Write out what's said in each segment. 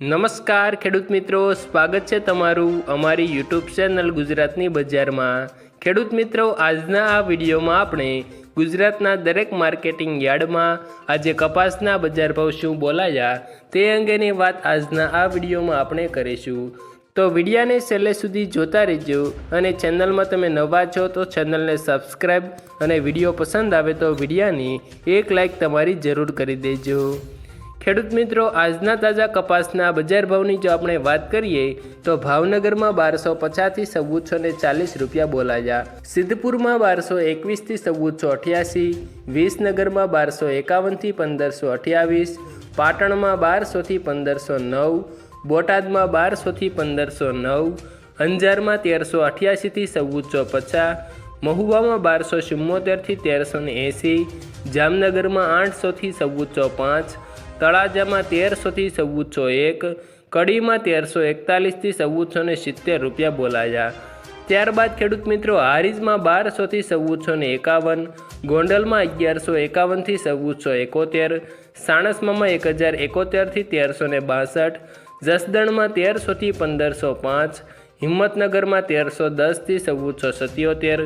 નમસ્કાર ખેડૂત મિત્રો, સ્વાગત છે તમારું અમારી યુટ્યુબ ચેનલ ગુજરાતની બજારમાં. ખેડૂત મિત્રો, આજના આ વિડીયોમાં આપણે ગુજરાતના દરેક માર્કેટિંગ યાર્ડમાં આજે કપાસના બજાર ભાવ શું બોલાયા તે અંગેની વાત આજના આ વિડીયોમાં આપણે કરીશું. તો વિડીયાને છેલ્લે સુધી જોતા રહેજો અને ચેનલમાં તમે નવા છો તો ચેનલને સબસ્ક્રાઈબ અને વીડિયો પસંદ આવે તો વિડીયાની એક લાઇક તમારી જરૂર કરી દેજો. ખેડૂત મિત્રો, આજના તાજા કપાસના બજાર ભાવની જો આપણે વાત કરીએ, તો ભાવનગરમાં બારસો પચાસથી ચૌદસો ને ચાલીસ રૂપિયા બોલાયા. સિદ્ધપુરમાં બારસો એકવીસથી ચૌદસો અઠ્યાસી, વિસનગરમાં બારસો એકાવનથી પંદરસો અઠ્યાવીસ, પાટણમાં બારસોથી પંદરસો નવ, બોટાદમાં બારસોથી પંદરસો નવ, અંજારમાં તેરસો અઠ્યાસીથી ચૌદસો પચાસ, મહુવામાં બારસો ચુમ્મોતેરથી તેરસો ને એંસી, જામનગરમાં આઠસોથી ચૌદસો પાંચ તળાજામાં તેરસોથી ચૌદસો એક, કડીમાં તેરસો એકતાલીસથી ચૌદસો ને સિત્તેર રૂપિયા બોલાયા. ત્યારબાદ ખેડૂત મિત્રો, હારીજમાં બારસોથી ચૌદસો ને એકાવન, ગોંડલમાં અગિયારસો એકાવનથી ચૌદસો એકોતેર સાણસમામાં એક હજાર એકોતેરથી તેરસો ને બાસઠ, જસદણમાં તેરસોથી પંદરસો પાંચ, હિંમતનગરમાં તેરસો દસથી ચૌદસો સત્યોતેર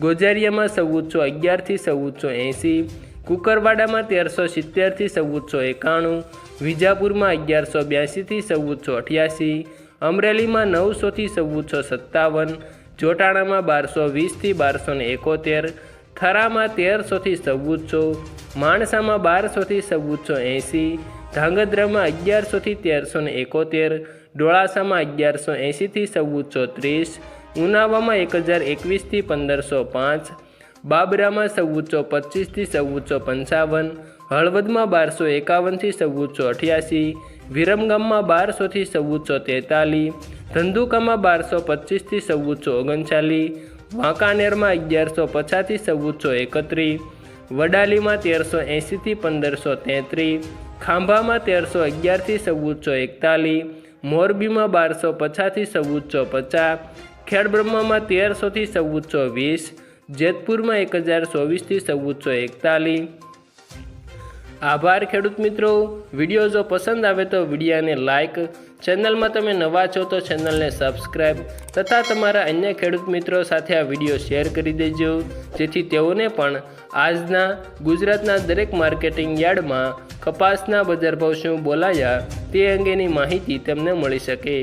ગોજારિયામાં ચૌદસો અગિયારથી ચૌદસો એંસી કુકરવાડામાં તેરસો સિત્તેરથી ચૌદસો એકાણું, વિજાપુરમાં અગિયારસો બ્યાસીથી ચૌદસો અઠ્યાસી, અમરેલીમાં નવસોથી ચૌદસો સત્તાવન, જોટાણામાં બારસો વીસથી બારસો ને એકોતેર, થરામાં તેરસોથી ચૌદસો, માણસામાં બારસોથી ચૌદસો એંસી, ધાંગધ્રામાં અગિયારસોથી તેરસો ને એકોતેર, ડોળાસામાં અગિયારસો એંસીથી ચૌદસો ત્રીસ, ઉનાવામાં એક હજાર એકવીસથી પંદરસો પાંચ બાબરામાં ચૌદસો પચીસથી ચૌદસો પંચાવન, હળવદમાં બારસો એકાવનથી ચૌદસો અઠ્યાસી, વિરમગામમાં બારસોથી ચૌદસો તેતાલીસ, ધંધુકામાં બારસો પચીસથી ચૌદસો ઓગણચાલીસ, વાંકાનેરમાં અગિયારસો પચાસથી ચૌદસો એકત્રીસ, વડાલીમાં તેરસો એંશીથી પંદરસો તેત્રીસ, ખાંભામાં તેરસો અગિયારથી ચૌદસો એકતાલીસ, મોરબીમાં બારસો પચાસથી ચૌદસો પચાસ, ખેડબ્રહ્મામાં તેરસોથી ચૌદસો વીસ જેતપુરમાં એક હજાર ચોવીસથી ચૌદસો એકતાલીસ. આભાર ખેડૂત મિત્રો. વીડિયો જો પસંદ આવે તો વિડીયાને લાઇક ચેનલમાં તમે નવા છો તો ચેનલને સબસ્ક્રાઈબ તથા તમારા અન્ય ખેડૂત મિત્રો સાથે આ વીડિયો શેર કરી દેજો. જેથી તેઓને પણ આજના ગુજરાતના દરેક માર્કેટિંગ યાર્ડમાં કપાસના બજાર ભાવ શું બોલાયા તે અંગેની માહિતી તેમને મળી શકે.